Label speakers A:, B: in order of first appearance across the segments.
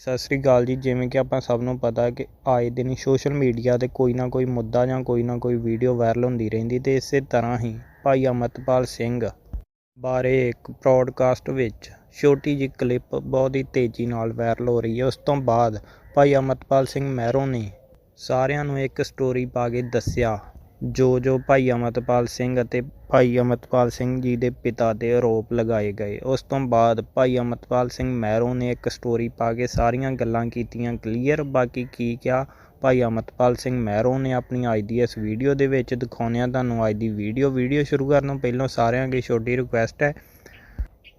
A: ਸਤਿ ਸ੍ਰੀ ਅਕਾਲ ਜੀ। ਜਿਵੇਂ ਕਿ ਆਪਾਂ ਸਭ ਨੂੰ ਪਤਾ ਕਿ ਆਏ ਦਿਨ ਸੋਸ਼ਲ ਮੀਡੀਆ 'ਤੇ ਕੋਈ ਨਾ ਕੋਈ ਮੁੱਦਾ ਜਾਂ ਕੋਈ ਨਾ ਕੋਈ ਵੀਡੀਓ ਵਾਇਰਲ ਹੁੰਦੀ ਰਹਿੰਦੀ ਅਤੇ ਇਸੇ ਤਰ੍ਹਾਂ ਹੀ ਭਾਈ ਅਮਰਤਪਾਲ ਸਿੰਘ ਬਾਰੇ ਇੱਕ ਪ੍ਰੋਡਕਾਸਟ ਵਿੱਚ ਛੋਟੀ ਜਿਹੀ ਕਲਿੱਪ ਬਹੁਤ ਹੀ ਤੇਜ਼ੀ ਨਾਲ ਵਾਇਰਲ ਹੋ ਰਹੀ ਹੈ। ਉਸ ਤੋਂ ਬਾਅਦ ਭਾਈ ਅਮਰਤਪਾਲ ਸਿੰਘ ਮਹਿਰੋਂ ਨੇ ਸਾਰਿਆਂ ਨੂੰ ਇੱਕ ਸਟੋਰੀ ਪਾ ਕੇ ਦੱਸਿਆ ਜੋ ਜੋ ਭਾਈ ਅਮਰਤਪਾਲ ਸਿੰਘ ਅਤੇ ਭਾਈ ਅਮਰਤਪਾਲ ਸਿੰਘ ਜੀ ਦੇ ਪਿਤਾ ਤੇ ਆਰੋਪ ਲਗਾਏ ਗਏ। ਉਸ ਤੋਂ ਬਾਅਦ ਭਾਈ ਅਮਰਤਪਾਲ ਸਿੰਘ ਮਹਿਰੋਂ ਨੇ ਇੱਕ ਸਟੋਰੀ ਪਾ ਕੇ ਸਾਰੀਆਂ ਗੱਲਾਂ ਕੀਤੀਆਂ ਕਲੀਅਰ ਬਾਕੀ ਕੀ ਕਿਹਾ? ਭਾਈ ਅਮਰਤਪਾਲ ਸਿੰਘ ਮਹਿਰੋਂ ਨੇ ਆਪਣੀ ਅੱਜ ਦੀ ਇਸ ਵੀਡੀਓ ਦੇ ਵਿੱਚ ਦਿਖਾਉਂਦੇ ਹਾਂ ਤੁਹਾਨੂੰ ਅੱਜ ਦੀ ਵੀਡੀਓ ਵੀਡੀਓ ਸ਼ੁਰੂ ਕਰਨ ਤੋਂ ਪਹਿਲਾਂ ਸਾਰਿਆਂ ਅੱਗੇ ਛੋਟੀ ਰਿਕੁਐਸਟ ਹੈ।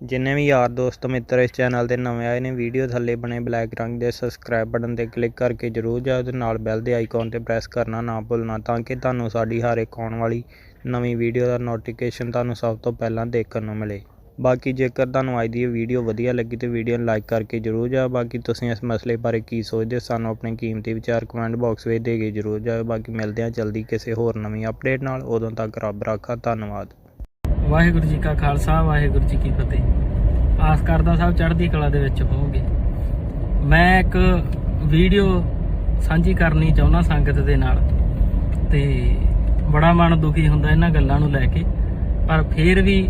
A: ਜਿੰਨੇ ਵੀ ਯਾਰ ਦੋਸਤ ਮਿੱਤਰ ਇਸ ਚੈਨਲ ਤੇ ਨਵੇਂ ਆਏ ਨੇ, ਵੀਡੀਓ ਥੱਲੇ ਬਣੇ ਬਲੈਕ ਰੰਗ ਦੇ ਸਬਸਕ੍ਰਾਈਬ ਬਟਨ ਤੇ ਕਲਿੱਕ ਕਰਕੇ ਜਰੂਰ ਜਾਓ ਤੇ ਨਾਲ ਬੈਲ ਦੇ ਆਈਕਨ ਤੇ ਪ੍ਰੈਸ ਕਰਨਾ ਨਾ ਭੁੱਲਣਾ ਤਾਂ ਕਿ ਤੁਹਾਨੂੰ ਸਾਡੀ ਹਰ ਇੱਕ ਆਉਣ ਵਾਲੀ ਨਵੀਂ ਵੀਡੀਓ ਦਾ ਨੋਟੀਫਿਕੇਸ਼ਨ ਤੁਹਾਨੂੰ ਸਭ ਤੋਂ ਪਹਿਲਾਂ ਦੇਖਣ ਨੂੰ ਮਿਲੇ। ਬਾਕੀ ਜੇਕਰ ਤੁਹਾਨੂੰ ਅੱਜ ਦੀ ਵੀਡੀਓ ਵਧੀਆ ਲੱਗੀ ਤੇ ਵੀਡੀਓ ਨੂੰ ਲਾਈਕ ਕਰਕੇ ਜਰੂਰ ਜਾਓ। ਬਾਕੀ ਤੁਸੀਂ ਇਸ ਮਸਲੇ ਬਾਰੇ ਕੀ ਸੋਚਦੇ ਹੋ, ਸਾਨੂੰ ਆਪਣੇ ਕੀਮਤੀ ਵਿਚਾਰ ਕਮੈਂਟ ਬਾਕਸ ਵਿੱਚ ਦੇ ਕੇ ਜਰੂਰ ਜਾਓ। ਬਾਕੀ ਮਿਲਦੇ ਹਾਂ ਜਲਦੀ ਕਿਸੇ ਹੋਰ ਨਵੀਂ ਅਪਡੇਟ ਨਾਲ। ਉਦੋਂ ਤੱਕ ਰੱਬ ਰਾਖਾ, ਧੰਨਵਾਦ।
B: ਵਾਹਿਗੁਰੂ ਜੀ ਕਾ ਖਾਲਸਾ, ਵਾਹਿਗੁਰੂ ਜੀ ਕੀ ਫਤਿਹ। ਆਸ ਕਰਦਾ ਸਾਹਿਬ ਚੜ੍ਹਦੀ ਕਲਾ ਦੇ ਵਿੱਚ ਹੋਵੋਗੇ ਮੈਂ ਇੱਕ ਵੀਡੀਓ ਸਾਂਝੀ ਕਰਨੀ ਚਾਹੁੰਦਾ ਸੰਗਤ ਦੇ ਨਾਲ। ਤੇ ਬੜਾ ਮਨ ਦੁਖੀ ਹੁੰਦਾ ਇਹਨਾਂ ਗੱਲਾਂ ਨੂੰ ਲੈ ਕੇ। ਪਰ ਫੇਰ ਵੀ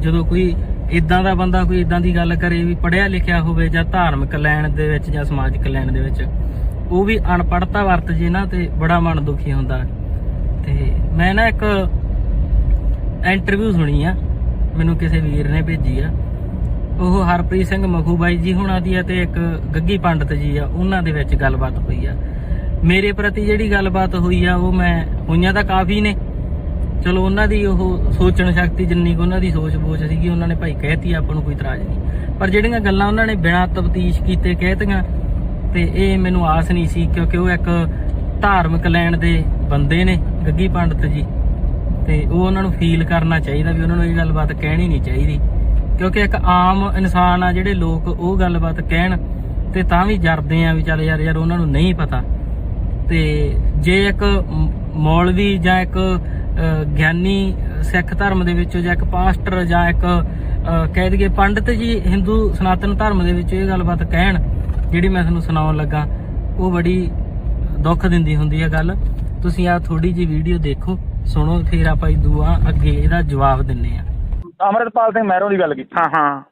B: ਜਦੋਂ ਕੋਈ ਇਦਾਂ ਦਾ ਬੰਦਾ ਕੋਈ ਇਦਾਂ ਦੀ ਗੱਲ ਕਰੇ ਵੀ ਪੜਿਆ ਲਿਖਿਆ ਹੋਵੇ ਜਾਂ ਧਾਰਮਿਕ ਲੈਣ ਦੇ ਵਿੱਚ ਜਾਂ ਸਮਾਜਿਕ ਲੈਣ ਦੇ ਵਿੱਚ, ਉਹ ਵੀ ਅਨਪੜ੍ਹਤਾ ਵਰਤ ਜੇ ਨਾ ਤੇ ਬੜਾ ਮਨ ਦੁਖੀ ਹੁੰਦਾ। ਤੇ ਮੈਂ ਨਾ ਇੱਕ ਇੰਟਰਵਿਊ ਸੁਣੀ ਆ, ਮੈਨੂੰ ਕਿਸੇ ਵੀਰ ਨੇ ਭੇਜੀ ਆ। ਉਹ ਹਰਪ੍ਰੀਤ ਸਿੰਘ ਮਖੂ ਬਾਈ ਜੀ ਹੁਣਾਂ ਦੀ ਆ ਤੇ ਇੱਕ ਗੱਗੀ ਪੰਡਤ ਜੀ ਆ, ਉਹਨਾਂ ਦੇ ਵਿੱਚ ਗੱਲਬਾਤ ਹੋਈ ਆ। ਮੇਰੇ ਪ੍ਰਤੀ ਜਿਹੜੀ ਗੱਲਬਾਤ ਹੋਈ ਆ, ਉਹ ਮੈਂ, ਹੋਈਆਂ ਤਾਂ ਕਾਫੀ ਨੇ। ਚਲੋ ਉਹਨਾਂ ਦੀ ਉਹ ਸੋਚਣ ਸ਼ਕਤੀ ਜਿੰਨੀ ਕੁ ਉਹਨਾਂ ਦੀ ਸੋਚ ਬੋਚ ਸੀਗੀ, ਉਹਨਾਂ ਨੇ ਭਾਈ ਕਹਿਤੀ ਆਪਾਂ ਨੂੰ ਕੋਈ ਇਤਰਾਜ਼ ਨਹੀਂ। ਪਰ ਜਿਹੜੀਆਂ ਗੱਲਾਂ ਉਹਨਾਂ ਨੇ ਬਿਨਾਂ ਤਫਤੀਸ਼ ਕੀਤੇ ਕਹਿਤੀਆਂ, ਤੇ ਇਹ ਮੈਨੂੰ ਆਸ ਨਹੀਂ ਸੀ, ਕਿਉਂਕਿ ਉਹ ਇੱਕ ਧਾਰਮਿਕ ਲੈਣ ਦੇ ਬੰਦੇ ਨੇ, ਗੱਗੀ ਪੰਡਤ ਜੀ। ਤੇ ਉਹ ਉਹਨਾਂ ਨੂੰ ਫੀਲ ਕਰਨਾ ਚਾਹੀਦਾ ਵੀ ਉਹਨਾਂ ਨੂੰ ਇਹ ਗੱਲਬਾਤ ਕਹਿਣੀ ਨਹੀਂ ਚਾਹੀਦੀ। ਕਿਉਂਕਿ ਇੱਕ ਆਮ ਇਨਸਾਨ ਆ ਜਿਹੜੇ ਲੋਕ ਉਹ ਗੱਲਬਾਤ ਕਹਿਣ ਤੇ ਤਾਂ ਵੀ ਜਰਦੇ ਆ ਵੀ ਚੱਲ ਯਾਰ ਯਾਰ ਉਹਨਾਂ ਨੂੰ ਨਹੀਂ ਪਤਾ। ਤੇ ਜੇ ਇੱਕ ਮੌਲਵੀ ਜਾਂ ਇੱਕ ਗਿਆਨੀ ਸਿੱਖ ਧਰਮ ਦੇ ਵਿੱਚੋਂ ਜਾਂ ਇੱਕ ਪਾਸਟਰ ਜਾਂ ਇੱਕ ਕਹਿ ਦਈਏ ਪੰਡਤ ਜੀ ਹਿੰਦੂ ਸਨਾਤਨ ਧਰਮ ਦੇ ਵਿੱਚ ਇਹ ਗੱਲਬਾਤ ਕਹਿਣ, ਜਿਹੜੀ ਮੈਂ ਤੁਹਾਨੂੰ ਸੁਣਾਉਣ ਲੱਗਾ, ਉਹ ਬੜੀ ਦੁੱਖ ਦਿੰਦੀ ਹੁੰਦੀ ਹੈ ਗੱਲ। ਤੁਸੀਂ ਆ ਥੋੜੀ ਜੀ ਵੀਡੀਓ ਦੇਖੋ, ਸੁਣੋ, ਫਿਰ ਆਪਾਂ ਦੂਆ ਅੱਗੇ ਇਹਦਾ ਜਵਾਬ ਦਿੰਨੇ ਆ।
C: ਅਮਰਤਪਾਲ ਸਿੰਘ ਮਹਿਰੋਂ ਦੀ ਗੱਲ ਕੀਤੀ।
A: ਹਾਂ ਹਾਂ।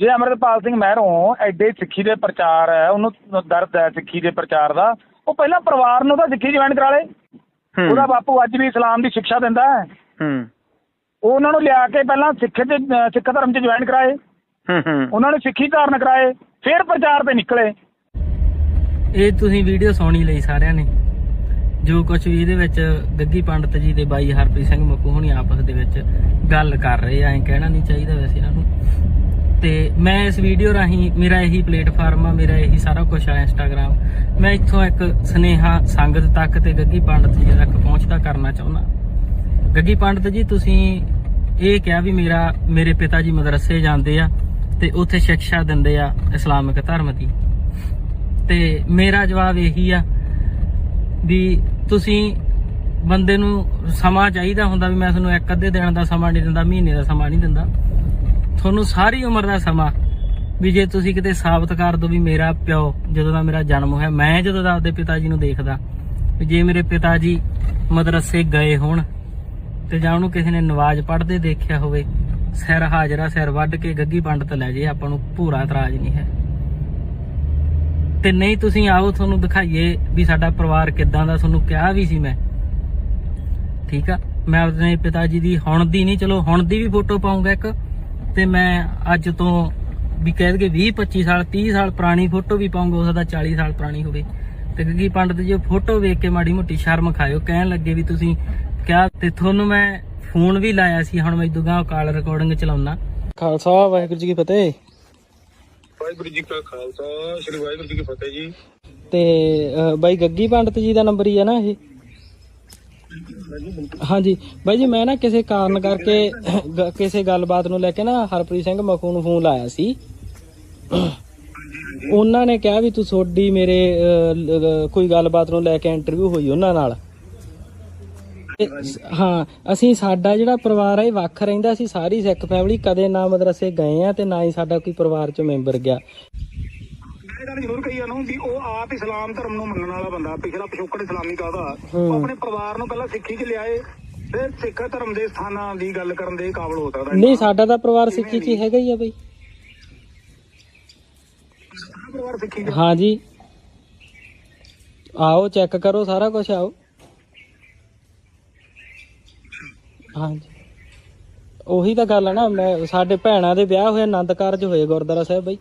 C: ਜੇ ਅਮਰਤਪਾਲ ਸਿੰਘ ਮਹਿਰੋਂ ਐਡੇ ਸਿੱਖੀ ਦੇ ਪ੍ਰਚਾਰ ਹੈ ਉਹਨੂੰ ਦਰਦ ਹੈ ਸਿੱਖੀ ਦੇ ਪ੍ਰਚਾਰ ਦਾ ਉਹ ਪਹਿਲਾਂ ਪਰਿਵਾਰ ਨੂੰ ਤਾਂ ਸਿੱਖੀ ਜੁਆਇਨ ਕਰਾ ਲੇ। ਉਹਦਾ ਬਾਪੂ ਅੱਜ ਵੀ ਇਸਲਾਮ ਦੀ ਸਿੱਖਿਆ ਦਿੰਦਾ ਹੈ।
A: ਹੂੰ।
C: ਉਹ ਉਹਨਾਂ ਨੂੰ ਲਿਆ ਕੇ ਪਹਿਲਾਂ ਸਿੱਖ ਅਹ ਸਿੱਖ ਧਰਮ 'ਚ ਜੁਆਇਨ ਕਰਾਏ।
A: ਹੂੰ ਹੂੰ।
C: ਉਹਨਾਂ ਨੂੰ ਸਿੱਖੀ ਧਾਰਨ ਕਰਾਏ ਫਿਰ ਪ੍ਰਚਾਰ ਤੇ ਨਿਕਲੇ।
B: ਇਹ ਤੁਸੀਂ ਵੀਡੀਓ ਸੁਣੀ ਲਈ ਸਾਰਿਆਂ ਨੇ। ਜੋ ਕੁਝ ਵੀ ਇਹਦੇ ਵਿੱਚ ਗੱਗੀ ਪੰਡਤ ਜੀ ਦੇ ਬਾਈ ਹਰਪ੍ਰੀਤ ਸਿੰਘ ਮੱਕੂ ਹੋਣੀ ਆਪਸ ਦੇ ਵਿੱਚ ਗੱਲ ਕਰ ਰਹੇ ਆ, ਐਂ ਕਹਿਣਾ ਨਹੀਂ ਚਾਹੀਦਾ ਵੈਸੇ ਇਹਨਾਂ ਨੂੰ। ਤੇ ਮੈਂ ਇਸ ਵੀਡੀਓ ਰਾਹੀਂ ਮੇਰਾ ਇਹੀ ਪਲੇਟਫਾਰਮ ਆ, ਮੇਰਾ ਇਹੀ ਸਾਰਾ ਕੁਝ ਆ ਇੰਸਟਾਗ੍ਰam ਮੈਂ ਇੱਥੋਂ ਇੱਕ ਸਨੇਹਾ ਸੰਗਤ ਤੱਕ ਤੇ ਗੱਗੀ ਪੰਡਤ ਜੀ ਤੱਕ ਪਹੁੰਚਦਾ ਕਰਨਾ ਚਾਹੁੰਦਾ। ਗੱਗੀ ਪੰਡਤ ਜੀ, ਤੁਸੀਂ ਇਹ ਕਿਹਾ ਵੀ ਮੇਰਾ, ਮੇਰੇ ਪਿਤਾ ਜੀ ਮਦਰਸੇ ਜਾਂਦੇ ਆ ਤੇ ਉੱਥੇ ਸਿੱਖਿਆ ਦਿੰਦੇ ਆ ਇਸਲਾਮਿਕ ਧਰਮ ਦੀ। ਤੇ ਮੇਰਾ ਜਵਾਬ ਇਹੀ ਆ ਵੀ ਤੁਸੀਂ ਬੰਦੇ ਨੂੰ ਸਮਾਂ ਚਾਹੀਦਾ ਹੁੰਦਾ ਵੀ ਮੈਂ ਤੁਹਾਨੂੰ ਇੱਕ ਅੱਧੇ ਦਿਨ ਦਾ ਸਮਾਂ ਨਹੀਂ ਦਿੰਦਾ, ਮਹੀਨੇ ਦਾ ਸਮਾਂ ਨਹੀਂ ਦਿੰਦਾ। ਤੁਹਾਨੂੰ ਸਾਰੀ ਉਮਰ ਦਾ ਸਮਾਂ ਵੀ ਜੇ ਤੁਸੀਂ ਕਿਤੇ ਸਾਬਤ ਕਰ ਦੋ ਵੀ ਮੇਰਾ ਪਿਓ ਜਦੋਂ ਦਾ ਮੇਰਾ ਜਨਮ ਹੋਇਆ, ਮੈਂ ਜਦੋਂ ਦਾ ਆਪਦੇ ਪਿਤਾ ਜੀ ਨੂੰ ਦੇਖਦਾ ਵੀ ਜੇ ਮੇਰੇ ਪਿਤਾ ਜੀ ਮਦਰਸੇ ਗਏ ਹੋਣ ਤੇ ਜਾਂ ਉਹਨੂੰ ਕਿਸੇ ਨੇ ਨਵਾਜ਼ ਪੜ੍ਹਦੇ ਦੇਖਿਆ ਹੋਵੇ, ਸਿਰ ਹਾਜ਼ਰਾ ਸਿਰ ਵੱਢ ਕੇ ਗੱਗੀ ਪੰਡਤ ਲੈ ਜੇ, ਆਪਾਂ ਨੂੰ ਭੂਰਾ ਇਤਰਾਜ਼ ਨਹੀਂ ਹੈ। ਤੇ ਨਹੀਂ ਤੁਸੀਂ ਆਓ ਤੁਹਾਨੂੰ ਦਿਖਾਈਏ ਵੀ ਸਾਡਾ ਪਰਿਵਾਰ ਕਿੱਦਾਂ ਦਾ, ਤੁਹਾਨੂੰ ਕਿਹਾ ਵੀ ਸੀ ਮੈਂ। ਠੀਕ ਆ? ਮੈਂ ਆਪਣੇ ਪਿਤਾ ਜੀ ਦੀ, ਹੁਣ ਦੀ ਨਹੀਂ, ਚਲੋ ਹੁਣ ਦੀ ਵੀ ਫੋਟੋ ਪਾਉਂਗਾ ਇੱਕ। ਤੇ ਮੈਂ ਅੱਜ ਤੋਂ ਵੀ ਕਹਿ ਦਈਏ 20 25 ਸਾਲ 30 ਸਾਲ ਪੁਰਾਣੀ ਫੋਟੋ ਵੀ ਪਾਉਂਗਾ ਉਸ ਦਾ 40 ਸਾਲ ਪੁਰਾਣੀ ਹੋਵੇ। ਤੇ ਕਿਉਂਕਿ ਪੰਡਤ ਜੀ, ਉਹ ਫੋਟੋ ਵੇਖ ਕੇ ਮਾੜੀ ਮੋਟੀ ਸ਼ਰਮ ਖਾਇਓ, ਕਹਿਣ ਲੱਗੇ ਵੀ ਤੁਸੀਂ ਕਿਹਾ ਤੇ ਤੁਹਾਨੂੰ ਮੈਂ ਫੋਨ ਵੀ ਲਾਇਆ ਸੀ, ਹੁਣ ਮੈਂ ਦੁਗਾ ਕਾਲ ਰਿਕਾਰਡਿੰਗ ਚਲਾਉਣਾ ਖਾਲਸਾ, ਵਾਹਿਗੁਰੂ ਜੀ ਕੀ ਫਤਿਹ।
C: ਵਾਹਿਗੁਰੂ ਜੀ ਕਾ ਖਾਲਸਾ ਸ੍ਰੀ ਵਾਹਿਗੁਰੂ ਜੀ ਕੀ ਫਤਿਹ ਜੀ।
B: ਤੇ ਅਹ, ਬਾਈ ਗੱਗੀ ਪੰਡਤ ਜੀ ਦਾ ਨੰਬਰ ਹੀ ਹੈ ਨਾ ਇਹ? ਹਾਂਜੀ ਬਾਈ ਜੀ ਮੈਂ ਨਾ ਕਿਸੇ ਕਾਰਨ ਕਰਕੇ ਗ- ਕਿਸੇ ਗੱਲਬਾਤ ਨੂੰ ਲੈ ਕੇ ਨਾ ਹਰਪ੍ਰੀਤ ਸਿੰਘ ਮਖੂ ਨੂੰ ਫੋਨ ਲਾਇਆ ਸੀ। ਉਹਨਾਂ ਨੇ ਕਿਹਾ ਵੀ ਤੂੰ ਸੋਡੀ ਮੇਰੇ ਅਹ, ਲ- ਲ- ਕੋਈ ਗੱਲਬਾਤ ਨੂੰ ਲੈ ਕੇ ਇੰਟਰਵਿਊ ਹੋਈ ਉਹਨਾਂ ਨਾਲ। ਹਾਂ ਅਸੀਂ ਸਾਡਾ ਜਿਹੜਾ ਪਰਿਵਾਰ ਹੈ ਇਹ ਵੱਖ ਰਹਿੰਦਾ ਸੀ ਸਾਰੀ ਸਿੱਖ ਫੈਮਿਲੀ ਕਦੇ ਨਾ ਮਦਰਸੇ ਗਏ ਆ ਤੇ ਨਾ ਹੀ ਸਾਡਾ ਕੋਈ ਪਰਿਵਾਰ ਚ ਮੈਂਬਰ ਗਿਆ।
C: ਇਹ ਗੱਲ ਜ਼ਰੂਰ ਕਹੀ ਉਹਨੂੰ ਵੀ ਉਹ ਆਪ ਇਸਲਾਮ ਧਰਮ ਨੂੰ ਮੰਨਣ ਵਾਲਾ ਬੰਦਾ ਪਿਛਲਾ ਪਿਛੋਕੜ ਇਸਲਾਮੀ ਕਾਹਦਾ?
B: ਹੂੰ।
C: ਉਹ ਆਪਣੇ ਪਰਿਵਾਰ ਨੂੰ ਪਹਿਲਾਂ ਸਿੱਖੀ 'ਚ ਲਿਆਏ ਫਿਰ ਸਿੱਖ ਧਰਮ ਦੇ ਸਥਾਨਾਂ ਦੀ ਗੱਲ ਕਰਨ ਦੇ ਕਾਬਲ ਹੋ ਸਕਦਾ
B: ਨਹੀਂ ਸਾਡਾ ਤਾਂ ਪਰਿਵਾਰ ਸਿੱਖੀ ਚ ਹੈਗਾ ਹੀ ਆ ਬਈ।
C: ਪਰਿਵਾਰ ਸਿੱਖੀ
B: ਆਓ ਚੈੱਕ ਕਰੋ ਸਾਰਾ ਕੁਝ ਆਓ। ਹਾਂਜੀ। ਉਹੀ ਤਾਂ ਗੱਲ ਆ ਨਾ ਮੈਂ ਸਾਡੇ ਭੈਣਾਂ ਦੇ ਵਿਆਹ ਹੋਏ ਆਨੰਦ ਕਾਰਜ ਹੋਏ ਗੁਰਦੁਆਰਾ ਸਾਹਿਬ ਬਈ।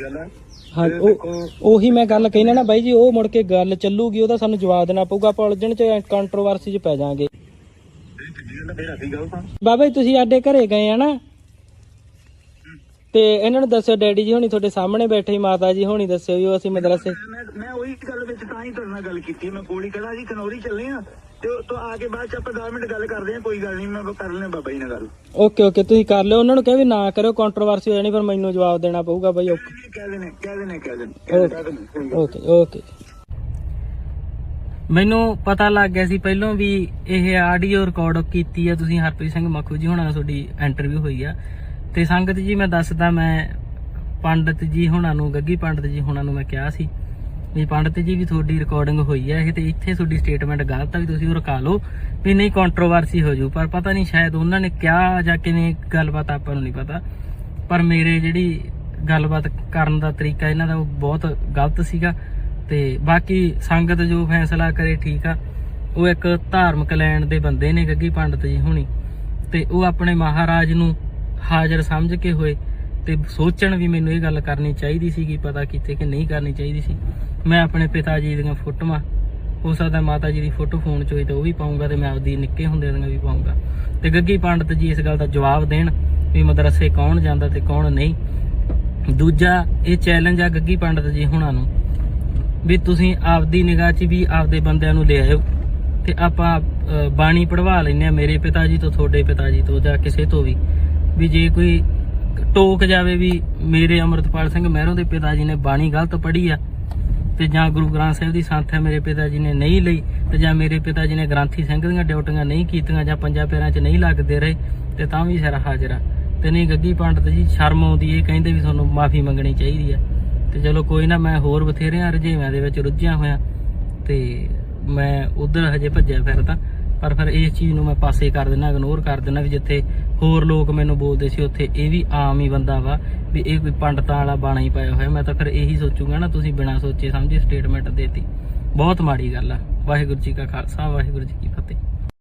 C: ਗੱਲ ਹੈ
B: ਹਾਂ ਉਹ ਉਹੀ ਮੈਂ ਗੱਲ ਕਹਿਣਾ ਨਾ ਬਾਈ ਜੀ ਉਹ ਮੁੜ ਕੇ ਗੱਲ ਚੱਲੂਗੀ ਉਹਦਾ ਸਾਨੂੰ ਜਵਾਬ ਦੇਣਾ ਪਊਗਾ ਆਪਾਂ ਉਲਝਣ ਚ ਕੰਟਰੋਵਰਸੀ ਚ ਪੈ ਜਾਾਂਗੇ।
C: ਹੈ
B: ਬਾਬਾ ਜੀ ਤੁਸੀਂ ਸਾਡੇ ਘਰੇ ਗਏ ਆ ਨਾ ਤੇ ਇਹਨਾਂ ਨੂੰ ਦੱਸਿਓ ਡੈਡੀ ਜੀ ਹੋਣੀ ਤੁਹਾਡੇ ਸਾਹਮਣੇ ਬੈਠੇ ਸੀ ਮਾਤਾ ਜੀ ਹੋਣੀ ਦੱਸਿਓ ਵੀ ਅਸੀਂ ਮਦਰਸੇ।
C: ਮੈਂ ਉਹੀ ਗੱਲ ਵਿੱਚ ਤਾਂ ਹੀ ਤੁਹਾਡੇ ਨਾਲ ਗੱਲ ਕੀਤੀ ਮੈਂ ਕੋਲੀ ਕਹੜਾ ਜੀ ਖਨੌਰੀ ਚੱਲੇ ਆ। ਤੇ ਉਹ ਤੋਂ ਆ ਕੇ ਬਾਅਦ ਚ ਆਪਾਂ 10 ਮਿੰਟ ਗੱਲ ਕਰਦੇ ਆ ਕੋਈ ਗੱਲ ਨਹੀਂ ਮੈਂ ਕਰ ਲੈਣੇ ਬਾਬਾ ਜੀ ਨਾਲ ਗੱਲ।
B: ਓਕੇ ਓਕੇ ਤੁਸੀਂ ਕਰ ਲਿਓ। ਉਹਨਾਂ ਨੂੰ ਕਹਿ ਵੀ ਨਾ ਕਰਿਓ ਕੰਟਰੋਵਰਸੀ ਹੋ ਜਾਣੀ ਫਿਰ ਮੈਨੂੰ ਜਵਾਬ ਦੇਣਾ ਪਊਗਾ ਬਾਈ ਓਕੇ।
C: ਕਹਿ ਦੇਣੇ ਕਹਿ ਦੇਣੇ, ਕਹਿ ਦੇਣੇ
B: ਓਕੇ ਓਕੇ। ਮੈਨੂੰ ਪਤਾ ਲੱਗ ਗਿਆ ਸੀ ਪਹਿਲਾਂ ਵੀ ਇਹ ਆਡੀਓ ਰਿਕਾਰਡ ਕੀਤੀ ਆ ਤੁਸੀਂ ਹਰਪ੍ਰੀਤ ਸਿੰਘ ਮੱਖੂ ਜੀ ਹੁਣਾਂ ਨਾਲ ਤੁਹਾਡੀ ਇੰਟਰਵਿਊ ਹੋਈ ਆ। ਤੇ ਸੰਗਤ ਜੀ ਮੈਂ ਦੱਸਦਾ ਮੈਂ ਪੰਡਤ ਜੀ ਹੁਣਾਂ ਨੂੰ ਗੱਗੀ ਪੰਡਤ ਜੀ ਹੁਣਾਂ ਨੂੰ ਮੈਂ ਕਿਹਾ ਸੀ। ਵੀ ਪੰਡਤ ਜੀ ਵੀ ਤੁਹਾਡੀ ਰਿਕਾਰਡਿੰਗ ਹੋਈ ਹੈ ਇਹ ਤੇ ਇੱਥੇ ਤੁਹਾਡੀ ਸਟੇਟਮੈਂਟ ਗਲਤ ਆ ਵੀ ਤੁਸੀਂ ਉਹ ਰਕਾ ਲਓ। ਵੀ ਨਹੀਂ ਕੰਟਰੋਵਰਸੀ ਹੋ ਜੂ, ਪਰ ਪਤਾ ਨਹੀਂ ਸ਼ਾਇਦ ਉਹਨਾਂ ਨੇ ਕਿਹਾ ਜਾਂ ਕਿਵੇਂ ਗੱਲਬਾਤ ਆਪਾਂ ਨੂੰ ਨਹੀਂ ਪਤਾ। ਪਰ ਮੇਰੇ ਜਿਹੜੀ ਗੱਲਬਾਤ ਕਰਨ ਦਾ ਤਰੀਕਾ ਇਹਨਾਂ ਦਾ ਉਹ ਬਹੁਤ ਗਲਤ ਸੀਗਾ ਤੇ ਬਾਕੀ ਸੰਗਤ ਜੋ ਫੈਸਲਾ ਕਰੇ ਠੀਕ ਆ। ਉਹ ਇੱਕ ਧਾਰਮਿਕ ਲੈਣ ਦੇ ਬੰਦੇ ਨੇ ਗੱਗੀ ਪੰਡਤ ਜੀ ਹੁਣੀ। ਤੇ ਉਹ ਆਪਣੇ ਮਹਾਰਾਜ ਨੂੰ ਹਾਜ਼ਰ ਸਮਝ ਕੇ ਹੋਏ ਤੇ ਸੋਚਣ ਵੀ ਮੈਨੂੰ ਇਹ ਗੱਲ ਕਰਨੀ ਚਾਹੀਦੀ ਸੀ ਕਿ ਪਤਾ ਕੀਤੇ ਕਿ ਨਹੀਂ ਕਰਨੀ ਚਾਹੀਦੀ ਸੀ। ਮੈਂ ਆਪਣੇ ਪਿਤਾ ਜੀ ਦੀਆਂ ਫੋਟੋਆਂ, ਹੋ ਸਕਦਾ ਮਾਤਾ ਜੀ ਦੀ ਫੋਟੋ ਫੋਨ 'ਚ ਹੋਈ ਤਾਂ ਉਹ ਵੀ ਪਾਉਂਗਾ ਤੇ ਮੈਂ ਆਪਦੀ ਨਿੱਕੇ ਹੁੰਦੇ ਦੀਆਂ ਵੀ ਪਾਉਂਗਾ। ਤੇ ਗੱਗੀ ਪੰਡਤ ਜੀ ਇਸ ਗੱਲ ਦਾ ਜਵਾਬ ਦੇਣ ਵੀ ਮਦਰਸੇ ਕੌਣ ਜਾਂਦਾ ਤੇ ਕੌਣ ਨਹੀਂ। ਦੂਜਾ ਇਹ ਚੈਲੰਜ ਆ ਗੱਗੀ ਪੰਡਤ ਜੀ ਹੁਣਾਂ ਨੂੰ ਵੀ ਤੁਸੀਂ ਆਪਦੀ ਨਿਗਾਹ 'ਚ ਵੀ ਆਪਦੇ ਬੰਦਿਆਂ ਨੂੰ ਲੈ ਆਇਓ ਤੇ ਆਪਾਂ ਬਾਣੀ ਪੜਵਾ ਲੈਨੇ ਆ ਮੇਰੇ ਪਿਤਾ ਜੀ ਤੋਂ, ਤੁਹਾਡੇ ਪਿਤਾ ਜੀ ਤੋਂ ਜਾਂ ਕਿਸੇ ਤੋਂ ਵੀ। ਵੀ ਜੇ ਕੋਈ ਟੋਕ ਜਾਵੇ ਵੀ ਮੇਰੇ ਅਮਰਤਪਾਲ ਸਿੰਘ ਮਹਿਰੋਂ ਦੇ ਪਿਤਾ ਜੀ ਨੇ ਬਾਣੀ ਗਲਤ ਪੜ੍ਹੀ ਆ ਤੇ ਜਾਂ ਗੁਰੂ ਗ੍ਰੰਥ ਸਾਹਿਬ ਦੀ ਸੰਥਿਆ ਮੇਰੇ ਪਿਤਾ ਜੀ ਨੇ ਨਹੀਂ ਲਈ ਤੇ ਜਾਂ ਮੇਰੇ ਪਿਤਾ ਜੀ ਨੇ ਗ੍ਰੰਥੀ ਸਿੰਘ ਦੀਆਂ ਡਿਊਟੀਆਂ ਨਹੀਂ ਕੀਤੀਆਂ ਜਾਂ ਪੰਜਾਂ ਪੈਰਾਂ 'ਚ ਨਹੀਂ ਲੱਗਦੇ ਰਹੇ, ਤੇ ਤਾਂ ਵੀ ਸਿਰ ਹਾਜ਼ਰਾ ਆ। ਤੇ ਨਹੀਂ ਗੱਗੀ ਪੰਡਤ ਜੀ, ਸ਼ਰਮ ਆਉਂਦੀ ਇਹ ਕਹਿੰਦੇ ਵੀ ਤੁਹਾਨੂੰ ਮਾਫੀ ਮੰਗਣੀ ਚਾਹੀਦੀ ਆ। ਤੇ ਚਲੋ ਕੋਈ ਨਾ, ਮੈਂ ਹੋਰ ਬਥੇਰਿਆਂ ਰੁਝੇਵਿਆਂ ਦੇ ਵਿੱਚ ਰੁੱਝਿਆ ਹੋਇਆ, ਤੇ ਮੈਂ ਉਧਰ ਹਜੇ ਭੱਜਿਆ ਫਿਰਦਾ। ਪਰ ਫਿਰ ਇਸ ਚੀਜ਼ ਨੂੰ ਮੈਂ ਪਾਸੇ ਕਰ ਦਿੰਦਾ ਇਗਨੋਰ ਕਰ ਦਿੰਦਾ ਵੀ ਜਿੱਥੇ ਹੋਰ ਲੋਕ ਮੈਨੂੰ ਬੋਲਦੇ ਸੀ, ਉੱਥੇ ਇਹ ਵੀ ਆਮ ਹੀ ਬੰਦਾ ਵਾ ਵੀ ਇਹ ਕੋਈ ਪੰਡਤਾਂ ਵਾਲਾ ਬਾਣਾ ਹੀ ਪਾਇਆ ਹੋਇਆ। ਮੈਂ ਤਾਂ ਫਿਰ ਇਹੀ ਸੋਚੂਗਾ ਨਾ, ਤੁਸੀਂ ਬਿਨਾਂ ਸੋਚੇ ਸਮਝੇ ਸਟੇਟਮੈਂਟ ਦੇਤੀ। ਬਹੁਤ ਮਾੜੀ ਗੱਲ ਆ। ਵਾਹਿਗੁਰੂ ਜੀ ਕਾ ਖਾਲਸਾ, ਵਾਹਿਗੁਰੂ ਜੀ ਕੀ ਫਤਿਹ।